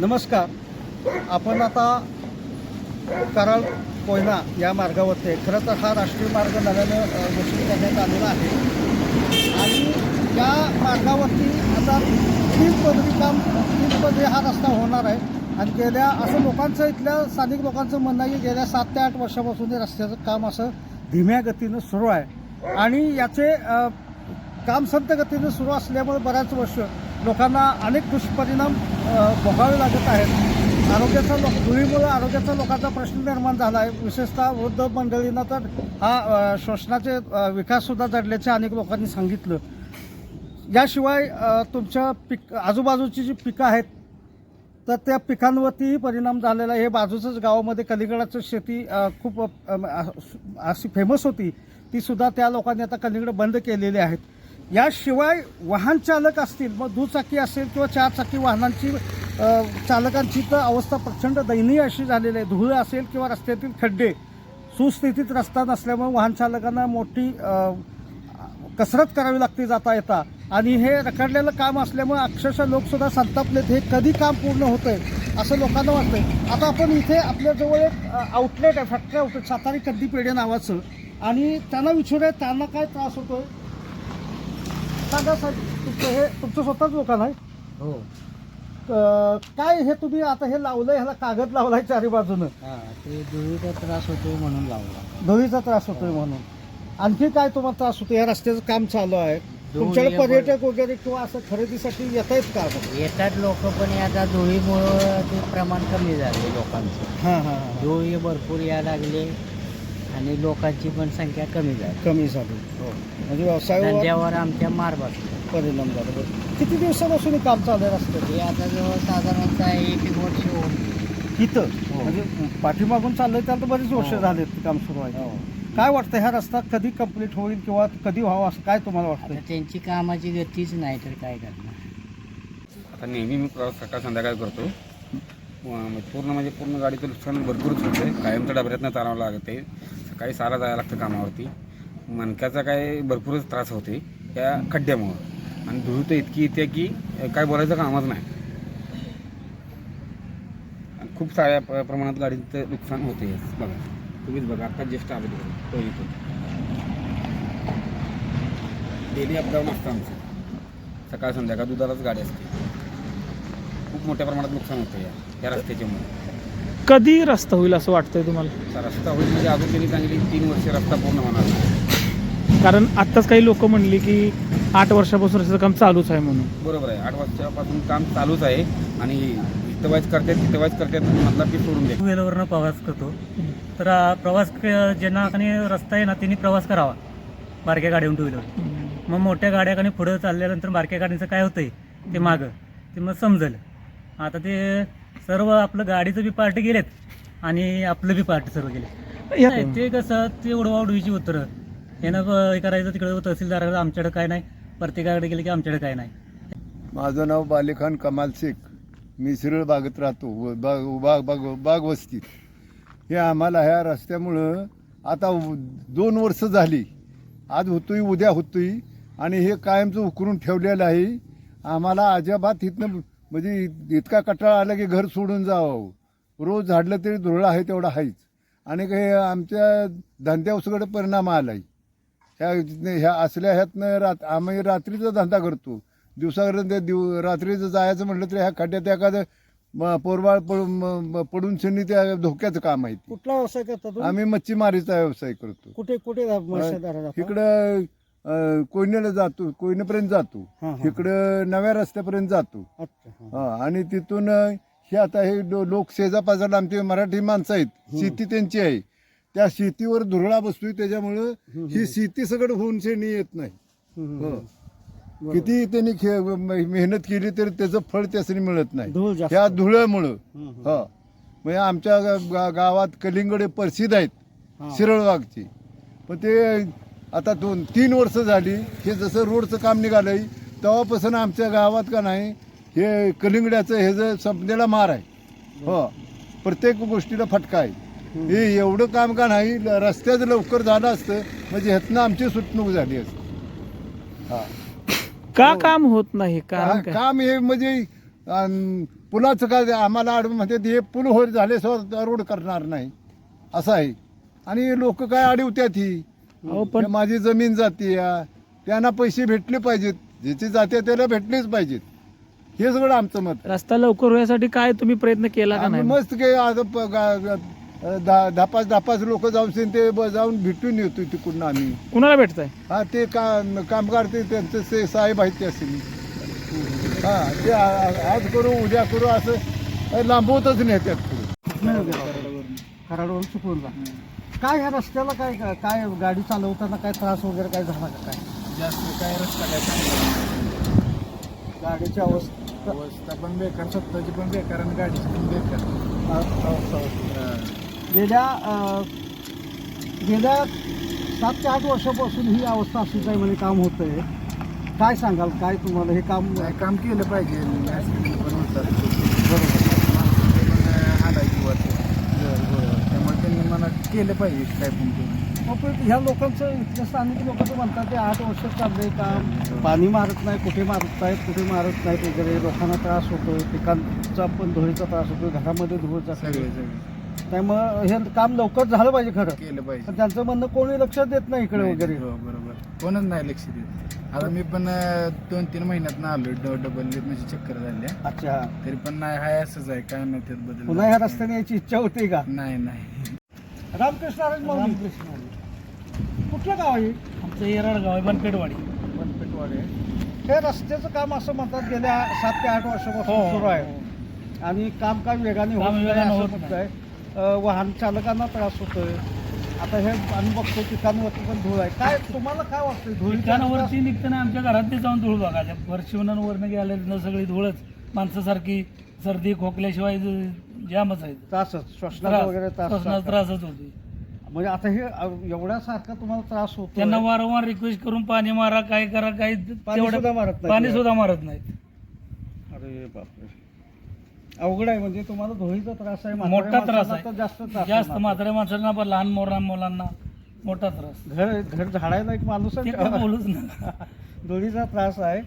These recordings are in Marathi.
नमस्कार. आपण आता कराड कोयना या मार्गावरती. आहे खरं तर हा राष्ट्रीय मार्ग नव्यानं घोषित करण्यात आलेला आहे. आणि या मार्गावरती आता तीन पदरी काम तीन पदरी हा रस्ता होणार आहे. आणि गेल्या असं लोकांचं इथल्या स्थानिक लोकांचं म्हणणं आहे की गेल्या सात ते आठ वर्षापासून हे रस्त्याचं काम असं धीम्या गतीनं सुरू आहे. आणि याचे काम संत गतीनं सुरू असल्यामुळे बऱ्याच वर्ष लोकांना अनेक दुष्परिणाम भोगावे लागत आहेत. आरोग्याचा लो धुळीमुळं आरोग्याचा लोकांचा प्रश्न निर्माण झाला आहे. विशेषतः वृद्ध मंडळींना तर हा श्वसनाचे विकाससुद्धा जडल्याचे अनेक लोकांनी सांगितलं. याशिवाय तुमच्या पिक आजूबाजूची जी पिकं आहेत तर त्या पिकांवरतीही परिणाम झालेला आहे. हे बाजूचंच गावामध्ये कलिंगडाची शेती खूप अशी फेमस होती. तीसुद्धा त्या लोकांनी आता कलिंगड बंद केलेली आहेत. याशिवाय वाहन चालक असतील मग दुचाकी असेल किंवा चारचाकी वाहनांची चालकांची तर अवस्था प्रचंड दयनीय अशी झालेली आहे. धूळ असेल किंवा रस्त्यातील खड्डे सुस्थितीत रस्ता नसल्यामुळे वाहन चालकांना मोठी कसरत करावी लागते जाता येता. आणि हे रखडलेलं काम असल्यामुळे अक्षरशः लोकसुद्धा संतापलेत हे कधी काम पूर्ण होतंय असं लोकांना वाटतंय. आता आपण इथे आपल्याजवळ एक आउटलेट आहे फॅक्टरी आउटलेट सातारी कद्दी पेढे नावाचं. आणि त्यांना विचारूया त्यांना काय त्रास होतोय? सांगा साहेब तुमचं हे तुमचं स्वतःच दुकान आहे? हो. अं, काय हे तुम्ही आता हे लावलंय ह्याला कागद लावलाय चारी बाजूनं? हा ते धुळीचा त्रास होतो म्हणून लावला. धुळीचा त्रास होतोय म्हणून. आणखी काय तुम्हाला त्रास होतो या रस्त्याचं काम चालू आहे. तुमच्याकडे ये- पर्यटक वगैरे किंवा असं खरेदीसाठी येत आहेत का? येतात लोक पण आता धुळीमुळं ते प्रमाण कमी झाले लोकांचं. हां हां हां धुळी भरपूर यायला लागले. आणि लोकांची पण संख्या कमी झाली. कमी झाली. हो. म्हणजे व्यवसायावर धंद्यावर आमच्या मार बसला. परिणाम झाला. बरं. किती दिवसापासून हे काम चालू आहे रस्त्याचं? ते आता जवळ साधारणतः एक एक वर्ष होऊन. इथं? हो. म्हणजे पाठीमागून चाललंय त्याला तर बरीच वर्ष हो. झालेत काम सुरू आहे. हो. काय वाटतं ह्या रस्ता कधी कंप्लीट होईल किंवा कधी व्हावा असं काय तुम्हाला आता वाटतं त्यांची कामाची गतीच नाही तर काय करणार? आता नेहमी मी प्रवास सकाळ संध्याकाळ करतो. पूर्ण म्हणजे पूर्ण गाडीचं नुकसान भरपूरच होतं आहे कायमच्या डबऱ्यातनं चालावं लागतं आहे सकाळी सारा जायला लागतं कामावरती. मणक्याचा काय भरपूरच त्रास होते त्या खड्ड्यामुळं. आणि धूळ तर इतकी येते की काय बोलायचं कामच नाही. आणि खूप साऱ्या प्रमाणात गाडीचं नुकसान होते बघा तुम्हीच बघा आता ज्येष्ठ आले तो येतो. डेली अपडाऊन असतं आमचं. सकाळ संध्याकाळ दुधालाच गाडी असते. खूप मोठ्या प्रमाणात नुकसान होतं या या रस्त्याच्यामुळे. कधी रस्ता होईल असं वाटतंय तुम्हाला? रस्ता होईल म्हणजे अजून त्यांनी सांगितली तीन वर्ष रस्ता पूर्ण होणार. नाही. कारण आत्ताच काही लोक म्हणली की आठ वर्षापासून रस्त्याचं काम चालूच आहे म्हणून. बरोबर आहे. आठ वर्षापासून काम चालूच आहे आणि इथं वाईज करतात तिथं वाईज करतात मतलब की सोडून द्या टू व्हीलरवरनं प्रवास करतो. तर आ, प्रवास क- ज्यांना आणि रस्ता आहे ना त्यांनी प्रवास करावा. बारक्या गाड्याहून टू व्हीलर मग मोठ्या गाड्या आणि पुढं चालल्यानंतर बारक्या गाड्यांचं काय होतंय? ते मागं. ते मग समजेल. आता ते सर्व आपलं गाडीचं बी पार्ट गेलेत आणि आपलं बी पार्ट सर्व गेले नाही, ते कसं ते उडवाउडवीची उत्तरं यानं ब- हे करायचं तिकडं तहसीलदाराकडे आमच्याकडे काय नाही. प्रत्येकाकडे गेले की आमच्याकडे काय नाही. माझं नाव बालेखान कमाल शेख. मी शिरळ बागेत राहतो. व बाग बाग बाग बाग वस्तीत हे आम्हाला ह्या रस्त्यामुळं आता उ- दोन वर्ष झाली. आज होतोय उद्या होतोय. आणि हे कायमचं उकरून ठेवलेलं आहे. आम्हाला अजिबात इथनं म्हणजे इतका कटाळा आला की घर सोडून जावं. रोज झाडलं तरी धुरळा आहे तेवढा आहेच. आणि हे आमच्या धंद्यावर सगळं परिणाम आला आहे ह्या ह्या असल्या ह्यातनं रात आम्ही रात्रीचा धंदा करतो. दिवसाकडे ते दिव रात्रीचं जायचं म्हटलं तर ह्या खड्ड्यात एखादं पोरबाळ पडून पडून शनी त्या धोक्याचं काम आहे. कुठला व्यवसाय करता आम्ही मच्छीमारीचा व्यवसाय करतो. कुठे कुठे? इकडं अं, कोयनेला जातो कोयनेपर्यंत जातो. हां, हां. इकडं नव्या रस्त्यापर्यंत जातो. अच्छा, हां. हा आणि तिथून अं, हे आता हे लो- लोक शेजापाजाला आमचे मराठी माणसं आहेत. शेती त्यांची आहे. त्या शेतीवर धुरळा बसतोय त्याच्यामुळं ही शेती सगळं होऊन शेणी येत नाही. हम्म, हो. किती त्यांनी खे- म- मेहनत केली तरी त्याचं फळ त्यासनी मिळत नाही. धूळ जास्त. ह्या धुळ्यामुळं. हम्म, हम्म. हा. म्हणजे आमच्या गा- गावात कलिंगडे प्रसिद्ध आहेत हा. शिरळवागची. पण ते आता दोन तीन वर्ष झाली हे जसं रोडचं काम निघालंय तेव्हापासून आमच्या गावात का नाही हे कलिंगड्याचं हे जे संपलेला मार आहे. हो प्रत्येक गोष्टीला फटका आहे. हे एवढं काम का नाही रस्त्याचं लवकर झालं असतं म्हणजे ह्यातनं आमची सुटणूक झाली असते. हा. का काम होत नाही? का- काम हे म्हणजे अन, पुलाचं काय आम्हाला आड म्हणते हे पूल होईल झाले रोड करणार नाही. असं आहे. आणि लोक काय अडवत्यात ही? अहो पण माझी जमीन जाते या. त्यांना पैसे भेटले पाहिजेत. ज्याची जाते त्याला भेटलेच पाहिजेत. हे सगळं आमचं मत आहे. रस्ता लवकर होण्यासाठी काय तुम्ही प्रयत्न केला का आम्ही नाही? मस्त दहा पाच दहा पाच लोक जाऊन सेन ते जाऊन भेटून येतो तिकडून आम्ही. कुणाला भेटताय? हा ते का कामगार ते त्यांचे से साहेब आहेत ते असेल हा ते आज करू उद्या करू असं लांबवतच नेत्यात पुढे कराडवरून चुकून काय ह्या रस्त्याला काय काय गाडी चालवताना काय त्रास वगैरे काय झाला का काय? जास्त काय रस्ता काय चांगला गाडीची अवस्था अवस्था पण बेकार स्वतःची पण बेकार आणि गाडीची पण बेकार. गेल्या गेल्या सात ते आठ वर्षापासून ही अवस्था अशीच आहे म्हणजे काम होतंय. काय सांगाल? काय तुम्हाला हे काम काय काम केलं पाहिजे. ऍक्सिडेंट पण होतात बरोबर. माणसाचं पण हालायची वाटते. त्यांनी मला केलं पाहिजे काय पण करून. मग पण ह्या लोकांचं इथल्या स्थानिक लोक म्हणतात ते आठ वर्ष चाललंय काम. पाणी मारत नाही कुठे मारत नाहीत कुठे मारत नाहीत वगैरे. लोकांना त्रास होतोय पिकांचा पण धुळीचा त्रास होतोय घरामध्ये धुळीचा सगळे सगळे. त्यामुळे हे काम लवकर झालं पाहिजे खरं. केलं पाहिजे. पण त्यांचं म्हणणं कोणी लक्ष देत नाही इकडे वगैरे. हो बरोबर. कोणच नाही लक्ष देत. आता मी पण दोन तीन महिन्यात आलो डबल म्हणजे चक्कर झाल्या अच्छा. तरी पण नाही हाय असंच आहे काय नाही त्यात बदल पुन्हा ह्या रस्त्याने यायची इच्छा होती का? नाही नाही. रामकृष्ण हरी माऊली. कुठलं गाव आहे? आमचं येराड गाव आहे बनपेटवाडी. बनपेटवाडे. हे रस्त्याचं काम असं म्हणतात गेल्या सात ते आठ वर्षापासून सुरू आहे. आणि काम काय वेगाने होत नाही असं म्हणताय. वाहन चालकांना त्रास होतोय. आता हे आम्ही बघतो पिकांवरती पण धूळ आहे. काय तुम्हाला काय वाटतं धुळीचा ठिकाणावरती निघताना आमच्या घरात जाऊन धूळ बघायच्या वर्षवनांवरनं गेल्या सगळी धूळच माणसासारखी सर्दी खोकल्याशिवाय ज- जामच आहे. त्रासच श्वसनाचा वगैरे त्रास श्वसनाचा त्रासच होते म्हणजे आता हे अं, एवढ्यासारखा तुम्हाला त्रास होतो त्यांना वारंवार रिक्वेस्ट करून पाणी मारा काय करा काय पाणी सुद्धा मारत नाही. पाणी सुद्धा मारत नाहीत. अरे बापरे. अवघड आहे म्हणजे तुम्हाला धुळीचा त्रास आहे मोठा त्रास माणसाला तर आहे जास्त त्रास जास्त. म्हाताऱ्या माणसांना पण लहान मोरा मुलांना मोठा त्रास. घर घर झाडायला एक माणूस ते काय बोलूच नाही धुळीचा त्रास आहे.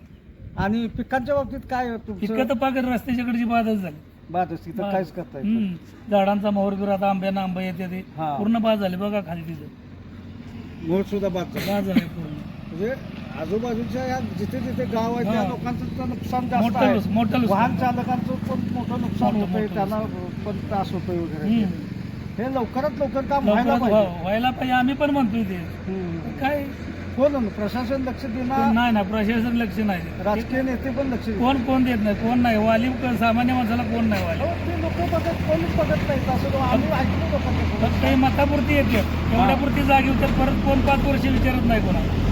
आणि पिकांच्या बाबतीत काय आहे पिकं तुमचं तर पाकत रस्त्याच्याकडची बाधच झाली बाद असती तर काहीच करता येत नाही. हम्म. झाडांचा मोहर बिर आता आंब्याना आंबा येते ते हा. पूर्ण बाद झाले बघा खाली तिथं मोड सुद्धा बाद झाला. बाद झाले पूर्ण म्हणजे आजूबाजूच्या या जिथे जिथे गाव आहे त्या हा. लोकांचं तर नुकसान जास्त मोठं आहे मोठं. वाहन चालकांचं पण मोठं नुकसान मोठं- होतंय मोठं त्यांना पण त्रास होतोय वगैरे हम्म. हे लवकरात लवकर काम व्हायला लवकरात पाहिजे व्हा- व्हायला पाहिजे आम्ही पण म्हणतोय ते हम्म. काय हो ना प्रशासन लक्ष देणार नाही ना प्रशासन लक्ष नाही देत. राजकीय नेते पण लक्ष देणार कोण कोण देत नाही कोण नाही. वाली क- सामान्य माणसाला कोण नाही वाली? ते लोक बघत कोणीच बघत नाही. असं तो आम्ही ऐकलो लोकांचं फक्त हे मतापुरती येते. एवढ्यापुरती जागी होते परत कोण पाच वर्ष विचारत नाही कोणाला?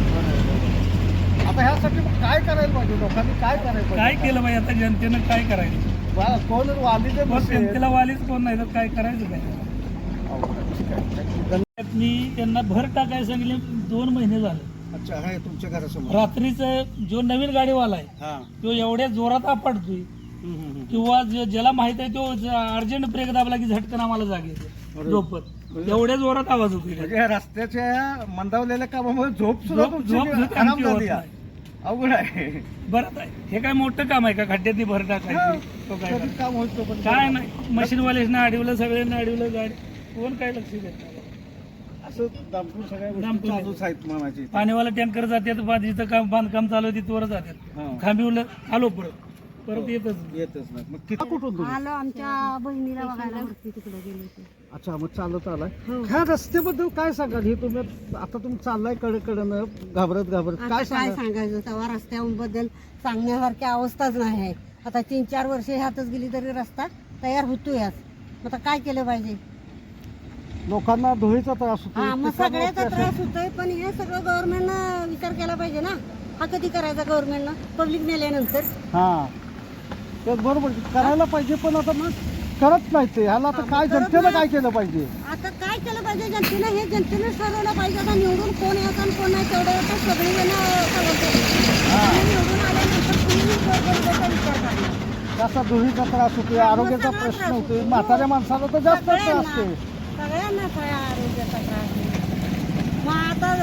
आता ह्यासाठी मग काय करायला पाहिजे? लोकांनी काय करायला काय केलं पाहिजे आता जनतेनं? काय करायचं? कोण वाली जे कोण बसेल. जनतेला वालीच कोण नाही तर काय करायचं काय मी त्यांना भर टाकायला सांगितले दोन महिने झाले. अच्छा आहे तुमच्या घरासमोर. रात्रीचं जो नवीन गाडीवाला आहे हा. तो एवढ्या जोरात आपटतोय. हम्म, हम्म, हम्म. किंवा जे- ज्याला माहीत आहे तो अर्जंट ब्रेक दाबला की झटकन आम्हाला जाग येते. झोपत. एवढ्या जोरात आवाज होतोय. म्हणजे रस्त्याच्या मंदावलेल्या कामामुळे झोप सुद्धा झोप- तुमची झोप सुद्धा आराम आमची होत झाली आहे. नाही. अवघड आहे. बरं. हे काय मोठं काम आहे का? खड्ड्यातनी भर टाकायची. तो काय कधी करणार? काम होतो पण काय नाही मशीनवाल्यानं अडवलं सगळ्यांना अडवलं गाडी कोण काय लक्ष देत नाही? असं दामपूर सगळ्या गोष्टी दामपूर. चालूच आहेत म्हणायची पाणीवाला टँकर जातात बा जिथं काम बांधकाम चालू आहे तिथवर जातात. हा. खांबिवलं आलो परत. परत येतच येतच नाही. मग किती कुठून तुम्ही? आलो आमच्या बहिणीला बघायला. वरती तिकडे गेले होते. अच्छा मग चालत आलाय. हो. ह्या रस्त्याबद्दल काय सांगाल? हे तुम्ही आता तुम्ही चाललायकडे कडनं घाबरत घाबरत. आता काय काय सांगाल? सांगायचं? तेव्हा रस्त्याबद्दल सांगण्यासारखी अवस्थाच नाही आहे. आता तीन चार वर्ष ह्यातच गेली तरी रस्ता तयार होतोय आज मग आता काय केलं पाहिजे? लोकांना धुळीचा त्रास होतो मग पिकांवर सगळ्याचा त्याचे- त्रास होतोय पण हे सगळं गव्हर्नमेंटनं विचार केला पाहिजे ना. हा कधी करायचा गव्हर्नमेंटनं पब्लिक नेल्यानंतर. हा. ते बरोबर करायला पाहिजे पण आता मग करत नाही ते. ह्याला आता हा, काय करत जनतेनं नाही. काय केलं पाहिजे? आता काय केलं पाहिजे जनतेनं? हे जनतेनं ठरवलं पाहिजे. आता निवडून कोण यायचं आणि कोण नाही तेवढं तर सगळी जण निवडून आल्यानंतर कुणी विचार करणार धुळीचा त्रास होतोय आरोग्याचा प्रश्न होतोय. होतो. म्हाताऱ्या माणसाला तर जास्त त्रास सगळ्यांना असते सगळ्यांना काय आरोग्याचा त्रास. मग आता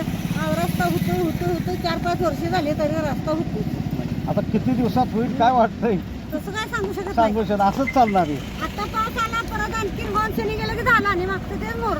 रस्ता होतो होतो होतो चार पाच वर्ष झाले तरी रस्ता होतो. आता किती दिवसात होईल काय वाटतंय? तसं काय सांगू शकत नाही. सांगू शकत असंच चालणार आहे. आता पाऊस आला परत आणखी शनी गेलं की झालं आणि मागचं तेच मोर